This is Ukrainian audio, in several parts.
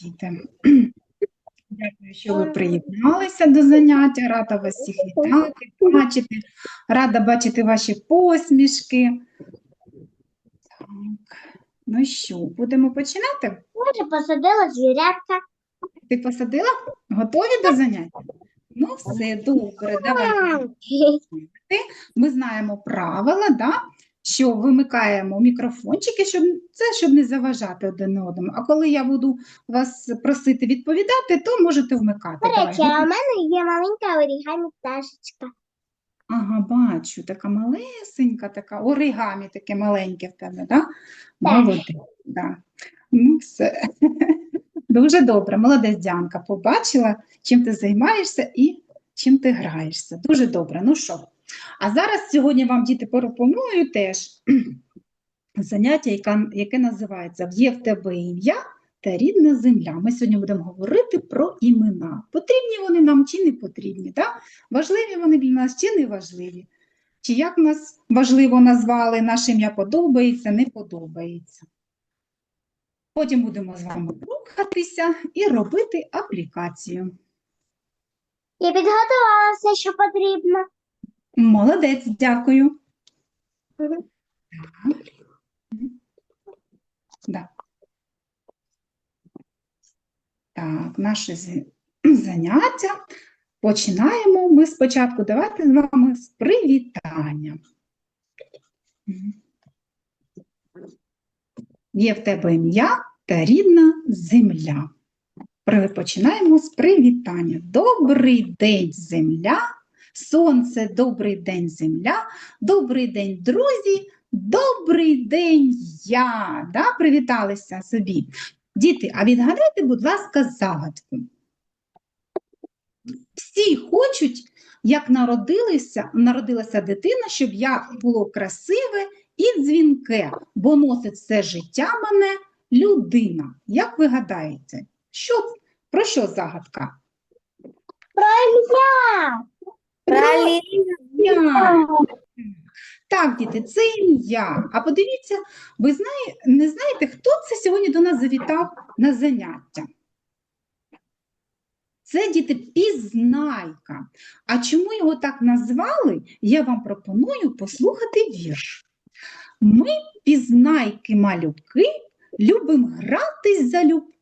Діти. Дякую, що ви приєдналися до заняття. Рада вас всіх вітати, бачити. Рада бачити ваші посмішки. Так. Ну що, будемо починати? Може, посадила звірятка. Ти посадила? Готові до заняття? Ну, все добре. Давайте. Ми знаємо правила, да? Що вимикаємо мікрофончики, щоб це щоб не заважати один одному. А коли я буду вас просити відповідати, то можете вмикати. До речі, а у мене є маленька орігамі пташечка. Ага, бачу, така малесенька, така оригамі таке маленьке в тебе, да? Молодець, да. Ну, все. Дуже добре, молодець Діанка, побачила, чим ти займаєшся і чим ти граєшся. Дуже добре. Ну що? А зараз сьогодні вам, діти, пропоную теж заняття, яке називається Є в тебе ім'я та рідна земля. Ми сьогодні будемо говорити про імена. Потрібні вони нам чи не потрібні? Да? Важливі вони для нас чи не важливі? Чи як нас важливо назвали, наше ім'я подобається, не подобається? Потім будемо з вами рухатися і робити аплікацію. Я підготувала все, що потрібно. Молодець, дякую. Мгм. Да. Так, наше заняття. Починаємо ми спочатку. Давайте з вами з привітання. Є в тебе ім'я та рідна земля. Починаємо з привітання. Добрий день, земля. Сонце, добрий день, земля. Добрий день, друзі. Добрий день, я. Да? Привіталися собі. Діти, а відгадайте, будь ласка, загадку. Всі хочуть, як народилися, народилася дитина, щоб я було красиве і дзвінке, бо носить все життя мене людина. Як ви гадаєте, що, про що загадка? Про ім'я. Я. Так, діти, це ім'я. А подивіться, ви знає, не знаєте, хто це сьогодні до нас завітав на заняття? Це діти пізнайка. А чому його так назвали? Я вам пропоную послухати вірш. Ми, пізнайки малюки, любим гратись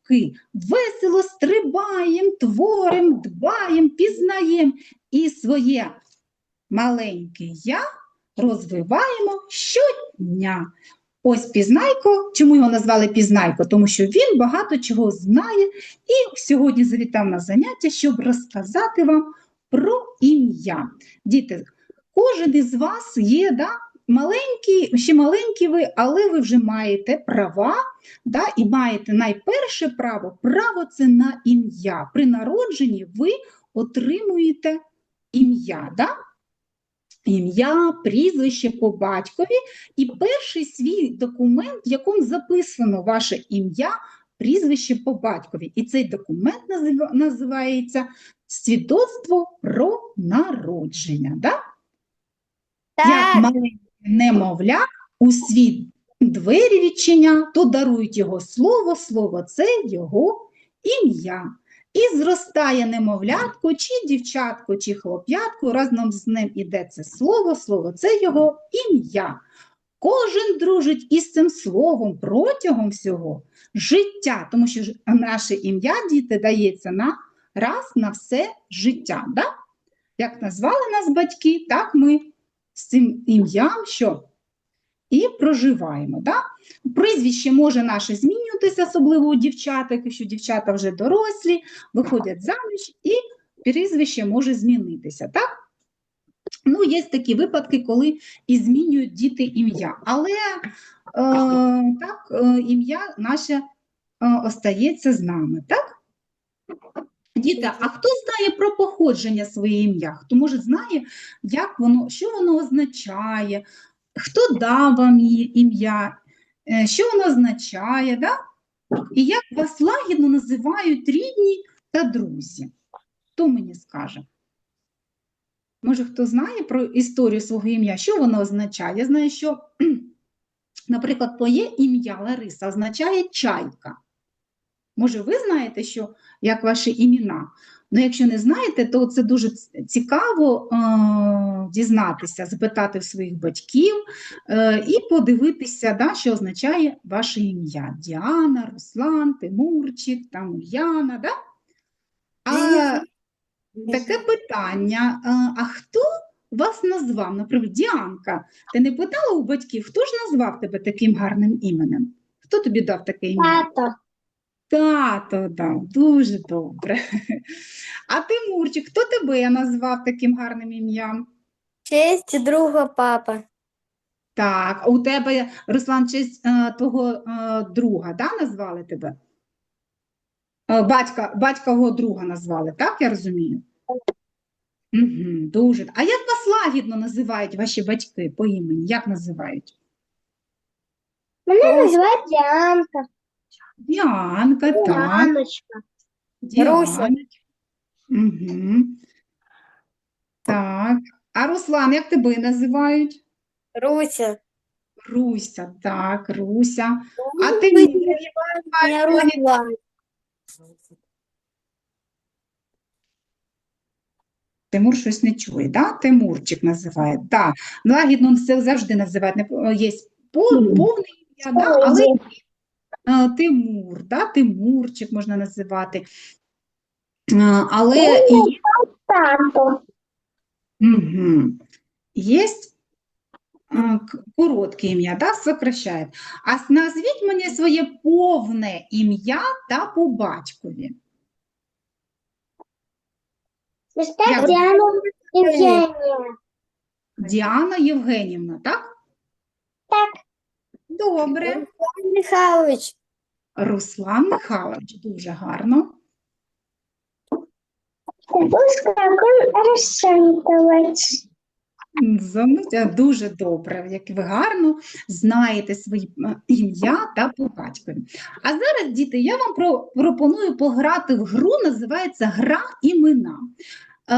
залюбки, весело стрибаєм, творим, дбаєм, пізнаєм і своє маленьке я розвиваємо щодня. Ось Пізнайко. Чому його назвали Пізнайко? Тому що він багато чого знає і сьогодні завітав на заняття, щоб розказати вам про ім'я. Діти, кожен із вас є да, маленький, ще маленькі ви, але ви вже маєте права да, і маєте найперше право право це на ім'я. При народженні ви отримуєте ім'я. Да? Ім'я, прізвище по батькові і перший свій документ, в якому записано ваше ім'я, прізвище по батькові. І цей документ назива- називається свідоцтво про народження. Да? Як маленьке немовля у світ двері відчиня, то дарують його слово, слово це його ім'я. І зростає немовлятко, чи дівчатко, чи хлоп'ятко, разом з ним іде це слово, слово це його ім'я. Кожен дружить із цим словом протягом всього життя, тому що наше ім'я, діти, дається на раз на все життя. Да? Як назвали нас батьки, так ми з цим ім'ям що? І проживаємо. Да? Прізвище може наше змінюватися, особливо у дівчаток, якщо дівчата вже дорослі, виходять заміж, і прізвище може змінитися. Так? Ну, є такі випадки, коли і змінюють діти ім'я. Але е, так, е, ім'я наше е, остається з нами. Так? Діти, а хто знає про походження своє ім'я? Хто може знає, як воно, що воно означає, хто дав вам її ім'я, е, що воно означає, да? і як вас лагідно називають рідні та друзі? Хто мені скаже? Може, хто знає про історію свого ім'я, що воно означає? Я знаю, що, наприклад, моє ім'я Лариса означає чайка. Може, ви знаєте, що як ваші імена? Ну, якщо не знаєте, то це дуже цікаво е, дізнатися, запитати в своїх батьків е, і подивитися, да, що означає ваше ім'я. Діана, Руслан, Тимурчик, там Ульяна, да? А таке питання, е, а хто вас назвав? Наприклад, Діанка, ти не питала у батьків, хто ж назвав тебе таким гарним іменем? Хто тобі дав таке ім'я? Тато. Тато дав, дуже добре. А Тимурчик, хто тебе назвав таким гарним ім'ям? Честь друга папа. Так, а у тебе, Руслан, честь е, твого е, друга, да, назвали тебе? Е, батька, батькового друга назвали, так я розумію? Угу, дуже. А як вас лагідно називають ваші батьки по імені? Як називають? Мене називають Діанка. Діанка, так. Діаночка. Руся. Угу. Так. А Руслан, як тебе називають? Руся. Руся, так, Руся. А Ну, ти ви мені Я Руслан. Тимур щось не чує, да? Тимурчик називає. Да. Лагідно це завжди називають. Не- Є пов- повне ім'я, да? але Тимур, да? Тимурчик можна називати. Але і Тато. Угу. Е, коротке ім'я, да, сокращають. А назвіть мені своє повне ім'я та по батькові. Діана Євгенія. Діана Євгенівна? Так. Добре. Руслан Михайлович. Руслан Михайлович, дуже гарно. Арсентович. Дуже добре, як ви гарно знаєте свої е, ім'я та по батькові. А зараз, діти, я вам пропоную пограти в гру, називається Гра імена. Е,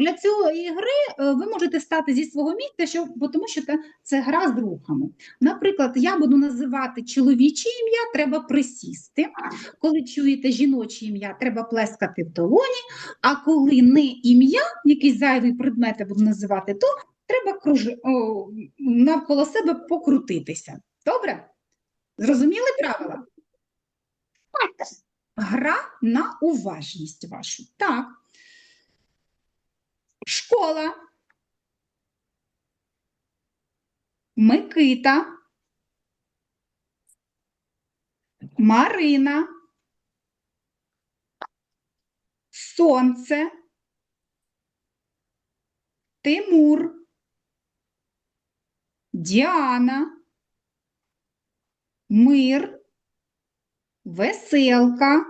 Для цієї гри е, ви можете стати зі свого місця, що, тому що це, це гра з рухами. Наприклад, я буду називати чоловіче ім'я, треба присісти. Коли чуєте жіноче ім'я, треба плескати в долоні. А коли не ім'я, якийсь зайвий предмет я буду називати, то треба кружи... о, навколо себе покрутитися. Добре? Зрозуміли правила? Гра на уважність вашу. Так. Школа. Микита. Марина. Сонце. Тимур. Діана. Мир. Веселка.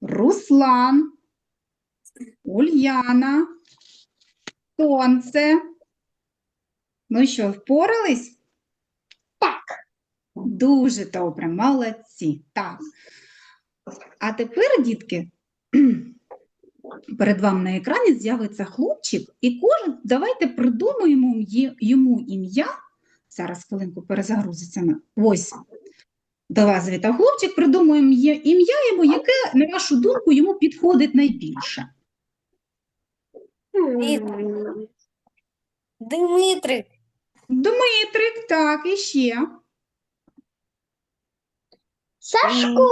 Руслан. Ульяна. Сонце. Ну що, впорались? Так. Дуже добре, молодці. Так. А тепер, дітки, перед вами на екрані з'явиться хлопчик, і кожен давайте придумаємо йому ім'я. Зараз хвилинку перезагрузиться ось. До вас завітав хлопчик, придумуємо ім'я йому, яке, на вашу думку, йому підходить найбільше. Дмитрик. Дмитрик, так, і ще. Сашко.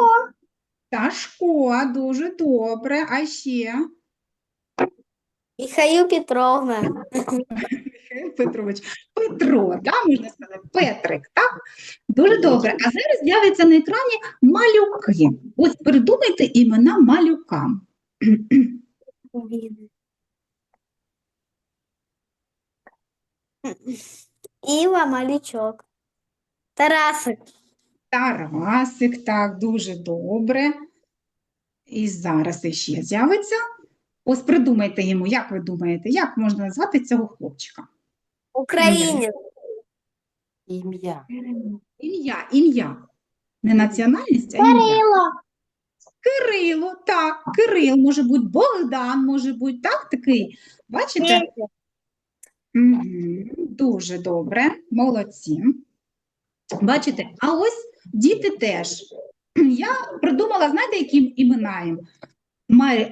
Ташко, дуже добре. А ще Михаил Петровна. Петрович, Петро, да, можна сказати, Петрик, так? Дуже добре. А зараз з'явиться на екрані малюки. Ось придумайте імена малюкам. Ива Малючок. Тарасик. Тарасик, так, дуже добре. І зараз іще з'явиться. Ось придумайте йому, як ви думаєте, як можна назвати цього хлопчика? Українець. Ім'я. Ім'я, ім'я. Не національність, а ім'я. Кирило. Кирило, так, Кирил, може бути Богдан, може бути так, такий. Бачите? Дуже добре, молодці. Бачите, а ось діти теж я придумала, знаєте, які імена їм?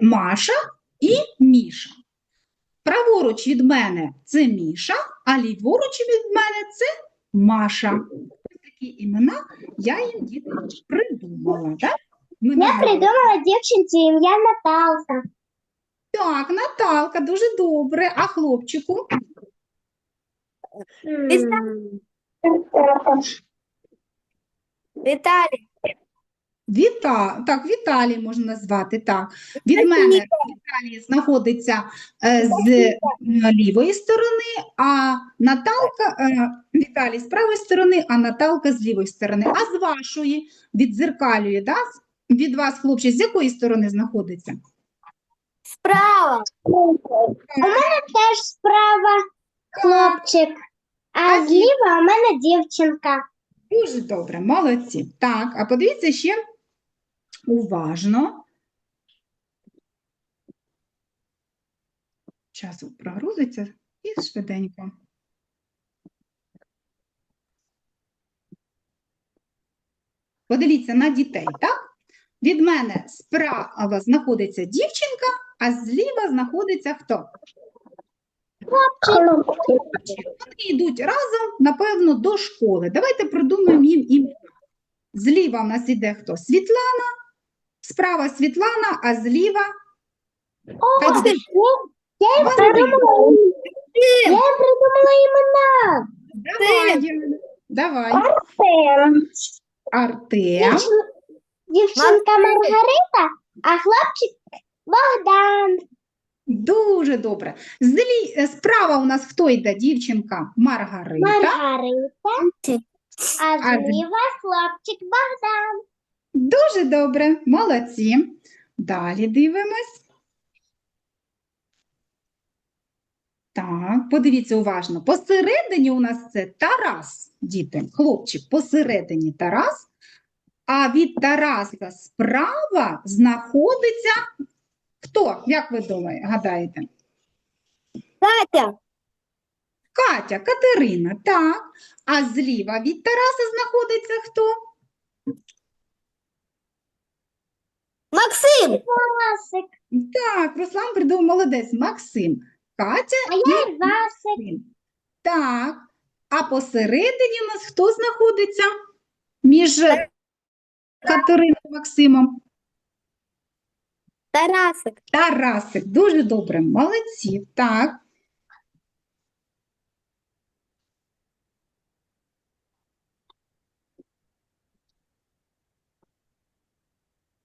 Маша і Міша. Праворуч від мене це Міша, а ліворуч від мене це Маша. Такі імена я їм діти придумала. Так? Ми Я придумала дівчинці ім'я Наталка. Так, Наталка, дуже добре. А хлопчику? Віталій. Віта... Так, Віталій можна назвати, так. Від мене Віталій знаходиться е, з лівої сторони, а Наталка, е, Віталій з правої сторони, а Наталка з лівої сторони. А з вашої віддзеркалює, да? Від вас, хлопчик, з якої сторони знаходиться? Справа. У мене теж справа хлопчик, а зліва у мене дівчинка. Дуже добре, молодці. Так, а подивіться ще уважно. Час прогрузиться і швиденько. Подивіться на дітей, так? Від мене справа знаходиться дівчинка, а зліва знаходиться хто? Вони йдуть разом, напевно, до школи. Давайте придумаємо їм ім'я. Зліва в нас іде хто? Світлана, справа Світлана, а зліва Хай буде. Я їм придумала, я придумала імена. Давай, Яна, давай. Артем. Артем. Дівчин- Дівчинка Маргарита, а хлопчик Богдан. Дуже добре. Злі... е, Справа у нас хто йде? Дівчинка Маргарита. Маргарита, а А зліва хлопчик Богдан. Дуже добре, молодці. Далі дивимось. Так, подивіться уважно. Посередині у нас це Тарас, діти, хлопчик, посередині Тарас, а від Тараса справа знаходиться хто? Як ви думаєте, гадаєте? Катя. Катя, Катерина, так. А зліва від Тараса знаходиться хто? Максим. Васик, Так, Руслан придумав молодець, Максим. Катя а я Васик. Максим. Так. А посередині у нас хто знаходиться між Катериною і Максимом? Тарасик. Тарасик. Дуже добре, молодці. Так.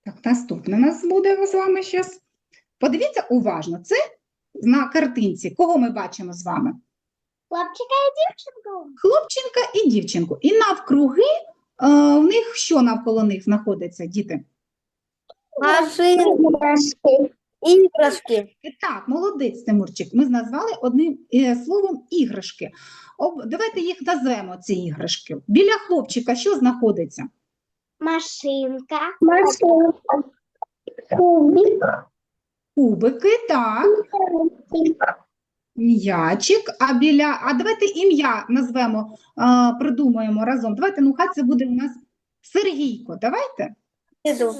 Так, наступне у нас буде з вами зараз. Подивіться уважно, це на картинці. Кого ми бачимо з вами? Хлопчика і дівчинку. Хлопчинка і дівчинку. І навкруги е, в них що навколо них знаходиться, діти? Машини. Іграшки. Так, молодець, Тимурчик. Ми назвали одним е, словом іграшки. Об, давайте їх назвемо, ці іграшки. Біля хлопчика що знаходиться? Машинка. Машинка. Кубик. Кубики, так, м'ячик, а біля. А давайте ім'я назвемо, е, придумаємо разом. Давайте, ну хай це буде у нас Сергійко. Давайте. Іду.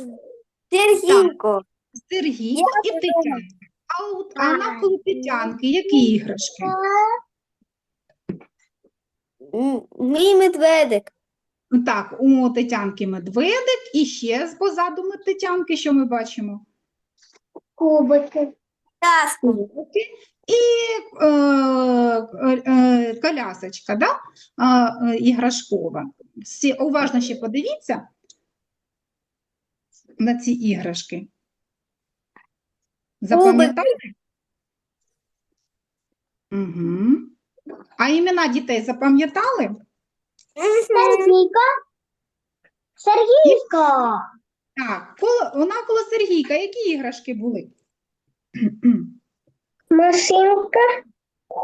Сергійко. Сергійко і Тетянка. А, от, а навколо Тетянки які іграшки? Мій медведик. Так, у Тетянки медведик і ще з позаду ми- Тетянки, що ми бачимо? Кубики. Ясно. І е, е, е, колясочка, да? а, е, іграшкова. Всі, уважно ще подивіться на ці іграшки. Запам'ятали? Угу. А імена дітей запам'ятали? Сергійко. Сергійко. Так, коло, навколо Сергійка, які іграшки були? Машинка.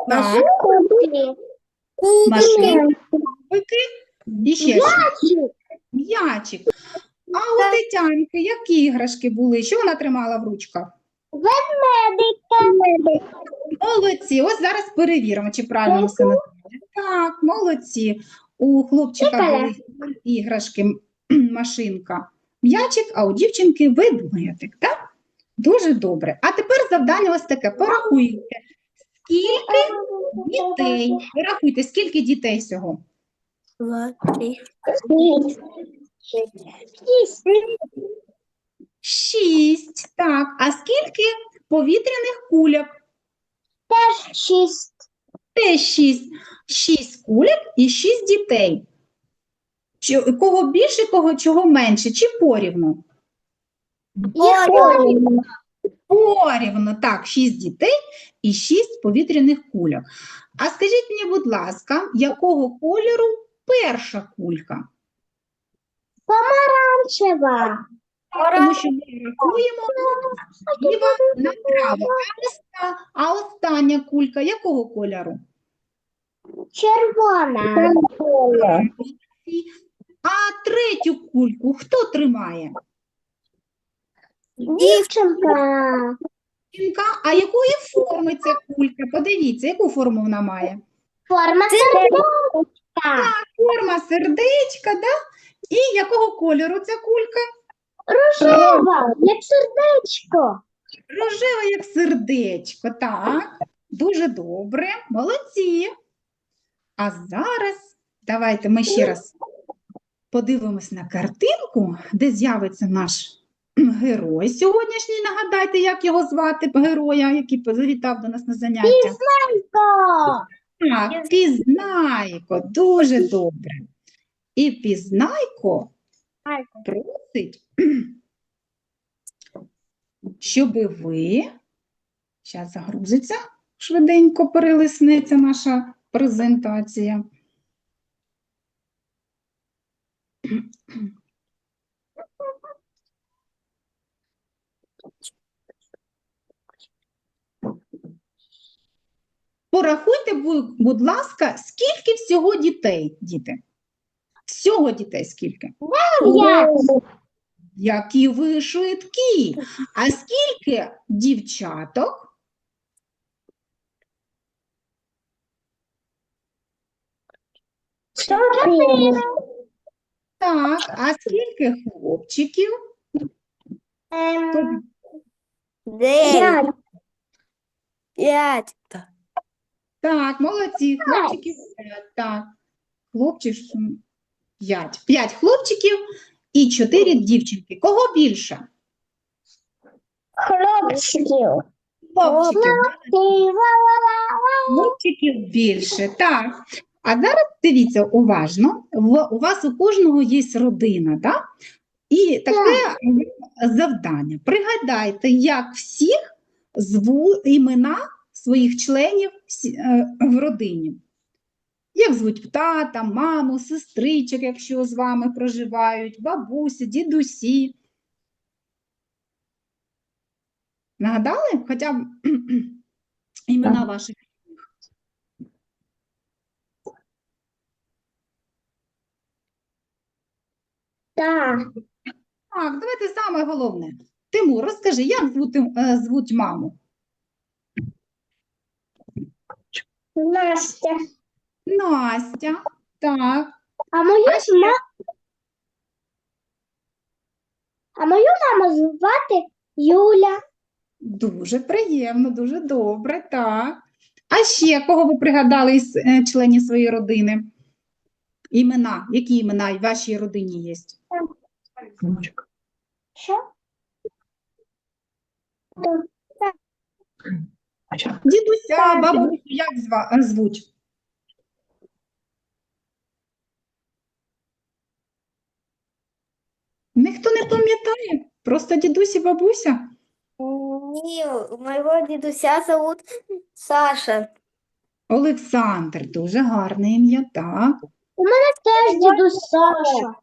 Так, Кубики. машинки, і ще що? М'ячик. А у Тетянки які іграшки були? Що вона тримала в ручках? Медика. Молодці. Ось зараз перевіримо, чи правильно все називає. Так, молодці. У хлопчика були іграшки, машинка. м'ячик, а у дівчинки ведмедик, так? Дуже добре. А тепер завдання ось таке. Порахуйте, скільки дітей. Порахуйте, скільки дітей всього? Два, три. Шість. Так. А скільки повітряних кульок? Теж шість. Теж шість. Шість кульок і шість дітей. Кого більше, кого чого менше, чи порівну? Порівну. Порівну, так, шість дітей і шість повітряних кульок. А скажіть мені, будь ласка, якого кольору перша кулька? Помаранчева. Тому що ми рахуємо зліва направо. А, а остання кулька якого кольору? Червона. А третю кульку хто тримає? Дівчинка. Жінка. А якої форми ця кулька? Подивіться, яку форму вона має? Форма сердечка. Форма сердечка, да? І якого кольору ця кулька? Рожева, як сердечко. Рожева, як сердечко, так. Дуже добре, молодці. А зараз давайте ми ще раз подивимось на картинку, де з'явиться наш герой сьогоднішній. Нагадайте, як його звати, героя, який завітав до нас на заняття. Ко. Так, Пізнайко, дуже добре. І Пізнайко просить, щоб ви, зараз загрузиться, швиденько перелиснеться наша презентація. Порахуйте, будь ласка, скільки всього дітей, діти? Всього дітей скільки? Які ви швидкі! А скільки дівчаток? Чотири. Так, а скільки хлопчиків? Ем, Дев'ять. П'ять. Так, молодці, хлопчиків п'ять. Так, хлопчиків п'ять. П'ять хлопчиків і чотири дівчинки. Кого більше? Хлопчиків. Хлопчиків. Хлопчиків більше, так. А зараз дивіться уважно, у вас у кожного є родина, так? І таке завдання. Пригадайте, як всіх зву імена своїх членів е, в родині. Як звуть тата, маму, сестричок, якщо з вами проживають, бабусі, дідусі. Нагадали? Хоча б імена ваших Так. Так, давайте саме головне. Тимур, розкажи, як звуть, е, звуть маму? Настя. Настя. Так. А мою А ма... А мою маму звати Юля. Дуже приємно, дуже добре, так. А ще кого ви пригадали із е, членів своєї родини? Імена, які імена в вашій родині є? Що? Дідуся, бабусю, як зва- звуть? Ніхто не пам'ятає, просто дідусь і бабуся. Ні, моего дідуся зовут Саша. Олександр, дуже гарне ім'я, так. Теж дідусь Саша.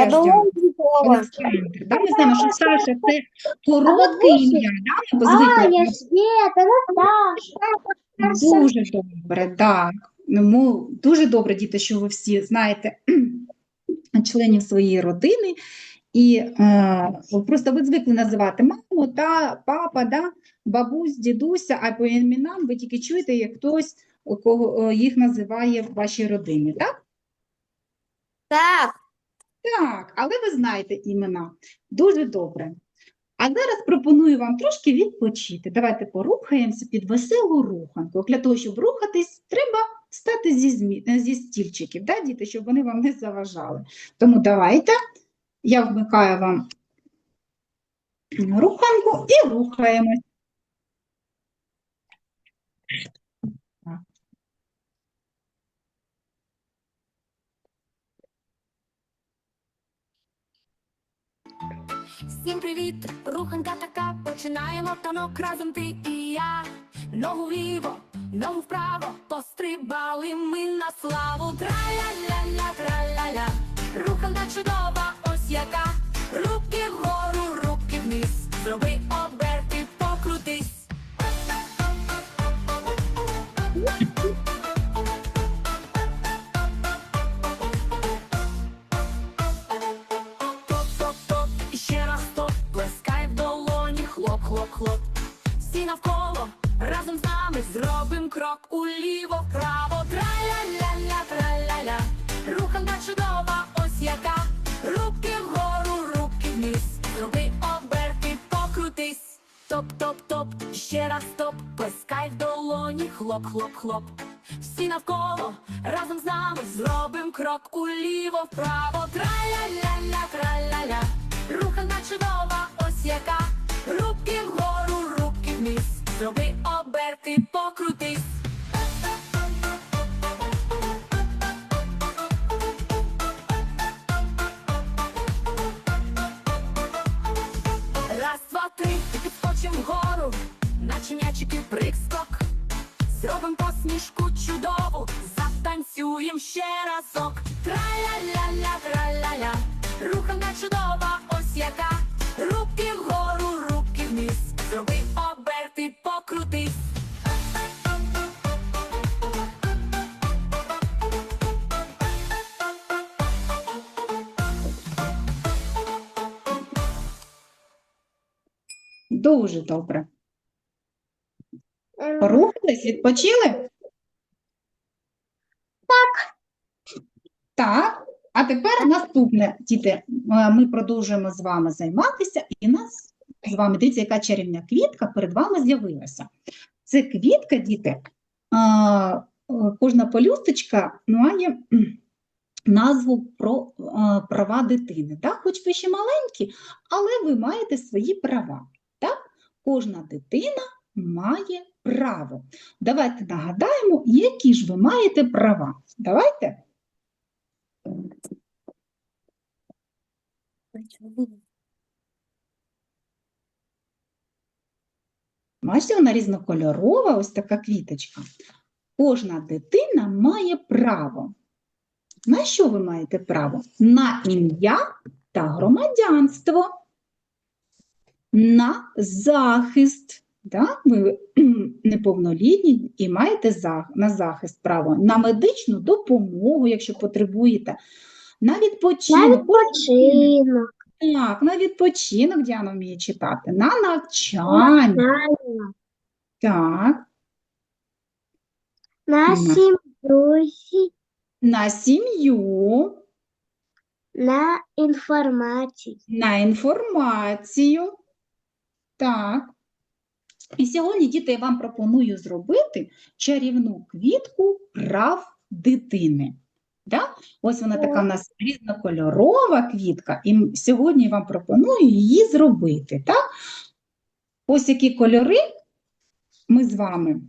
А до. Олександр. Да, ми знаємо, що Саша це коротке ім'я, да? ми звикли. Аня, Света, Наташа. Дуже добре, так. Ну, дуже добре, діти, що ви всі знаєте членів своєї родини. І е, просто ви звикли називати маму та папа, да? бабусь, дідуся, а по іменам ви тільки чуєте, як хтось у кого е, їх називає в вашій родині, так? Так, Так, але ви знаєте імена. Дуже добре. А зараз пропоную вам трошки відпочити. Давайте порухаємося під веселу руханку. Для того, щоб рухатись, треба встати зі, змі... е, зі стільчиків, да, діти, щоб вони вам не заважали. Тому давайте, я вмикаю вам руханку і рухаємось. Всім привіт, руханка така, починаємо танок разом ти і я. Ногу вліво, ногу вправо, пострибали ми на славу. Траля-ля-ля, траля-ля, руханка чудова, ось яка. Руки вгору, руки вниз, зроби оберти, покрутись. Топ-топ-топ, і раз топ, плескай в долоні, хлоп-хлоп-хлоп. Всі навколо, разом з нами зробим крок уліво, вправо. Траля-ля-ля, траля-ля, руханка чудова, ось яка. Руки вгору, руки вниз, зроби оберти, покрутись. Топ-топ-топ, ще раз топ, плескай в долоні, хлоп-хлоп-хлоп. Всі навколо, разом з нами зробим крок уліво, вправо. Траля-ля-ля, траля-ля, руханка чудова, ось яка. Руки вгору, руки вниз, зроби оберти, покрутись. Раз, два, три, і підскочим вгору, наче м'ячики прискок. Зробим посмішку чудову, затанцюєм ще разок. Траля-ля-ля, траля-ля, руханка чудова, ось яка. Руки вгору, покрутись. Дуже добре. Ем, Порухались, відпочили? Так. Так. А тепер наступне, діти, е, ми продовжуємо з вами займатися, і нас з вами, дивіться, яка чарівна квітка перед вами з'явилася. Це квітка, діти, кожна полюсточка має назву про права дитини. Так? Хоч ви ще маленькі, але ви маєте свої права. Так? Кожна дитина має право. Давайте нагадаємо, які ж ви маєте права. Давайте. Бачите, вона різнокольорова, ось така квіточка. Кожна дитина має право. На що ви маєте право? На ім'я та громадянство, на захист. Да? Ви неповнолітні і маєте на захист право, на медичну допомогу, якщо потребуєте, на На відпочинок. Так, на відпочинок Діана вміє читати, на навчання. Так, На- сім'ю, на сім'ю, на інформацію. на інформацію. Так. І сьогодні, діти, я вам пропоную зробити чарівну квітку прав дитини. Да? Ось вона така в нас різнокольорова квітка, і сьогодні я вам пропоную її зробити. Так? Ось які кольори ми з вами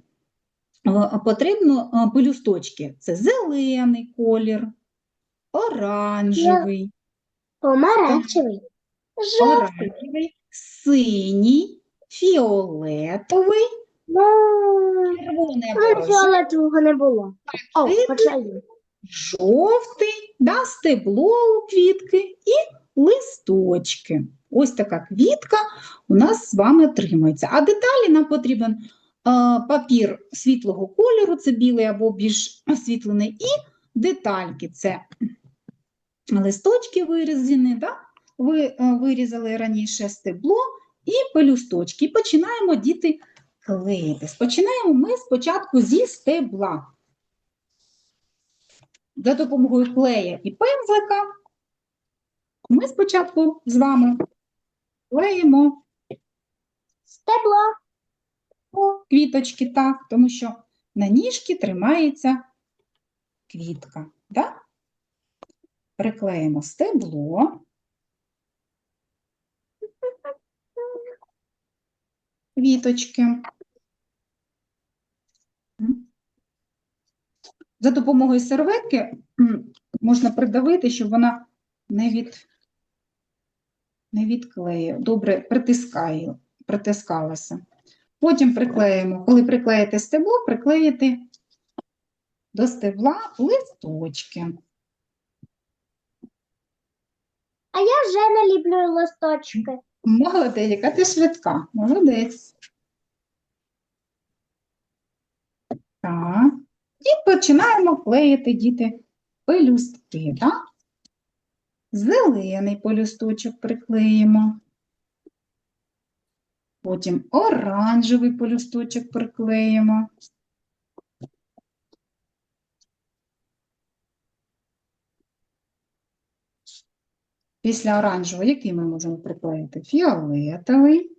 е, потрібно е, пелюсточки. Це зелений колір, оранжевий, Помаранчевий, оранжевий, синій, фіолетовий, червоний фіолетового не було. О. жовтий, да, стебло у квітки і листочки. Ось така квітка у нас з вами отримується. А деталі нам потрібен папір світлого кольору, це білий або більш освітлений, і детальки це листочки вирізані, да? ви е, вирізали раніше стебло і пелюсточки. І починаємо діти клеїти. Починаємо ми спочатку зі стебла. За допомогою клея і пензлика Ми спочатку з вами клеїмо Стебло. квіточки, так, тому що на ніжки тримається квітка. Да? Приклеїмо стебло. Квіточки. За допомогою серветки можна придавити, щоб вона не, від, не відклеїла, добре притискає, притискалася. Потім приклеїмо, коли приклеїте стебло, приклеїте до стебла листочки. А я вже не люблю листочки. Молодець, яка ти швидка. Молодець. Так. І починаємо клеїти, діти, пелюстки, так? Зелений пелюсточок приклеїмо. Потім оранжевий пелюсточок приклеїмо. Після оранжевого який ми можемо приклеїти? Фіолетовий.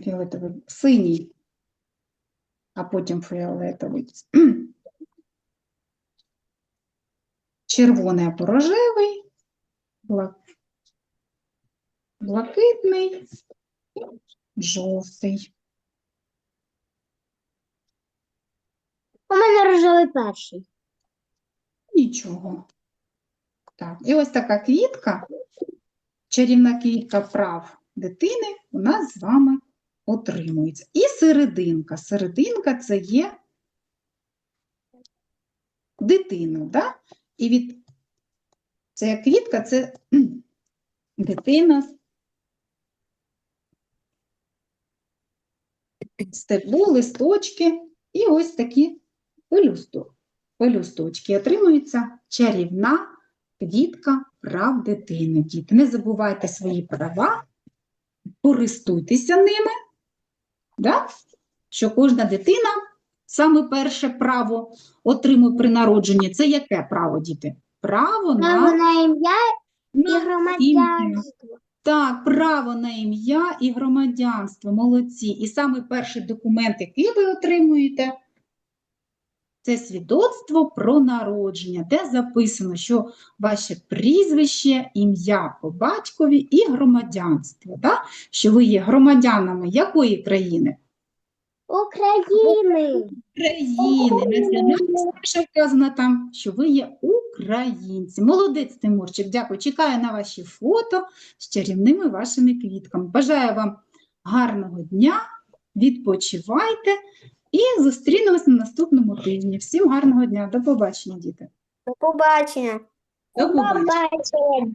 Фіолетовий, синій, а потім фіолетовий. Червоний або рожевий, бла- блакитний, жовтий. У мене рожевий перший. Нічого. Так, і ось така квітка, чарівна квітка прав дитини у нас з вами отримується. І серединка. Серединка це є дитина, да? І від це як квітка, це дитина. Стебло, листочки і ось такі пелюсточки. Отримується чарівна квітка прав дитини. Діти, не забувайте свої права, користуйтеся ними, да? що кожна дитина саме перше право отримує при народженні. Це яке право, діти? Право Право на, на ім'я і громадянство. Так, право на ім'я і громадянство, молодці. І саме перший документ, який ви отримуєте, це свідоцтво про народження, де записано, що ваше прізвище, ім'я по батькові і громадянство, да? що ви є громадянами якої країни? України. України. Наша вказана там, що ви є українці. Молодець, Тимурчик, дякую. Чекаю на ваші фото з чарівними вашими квітками. Бажаю вам гарного дня, відпочивайте і зустрінемось на наступному тижні. Всім гарного дня. До побачення, діти. До побачення. До побачення.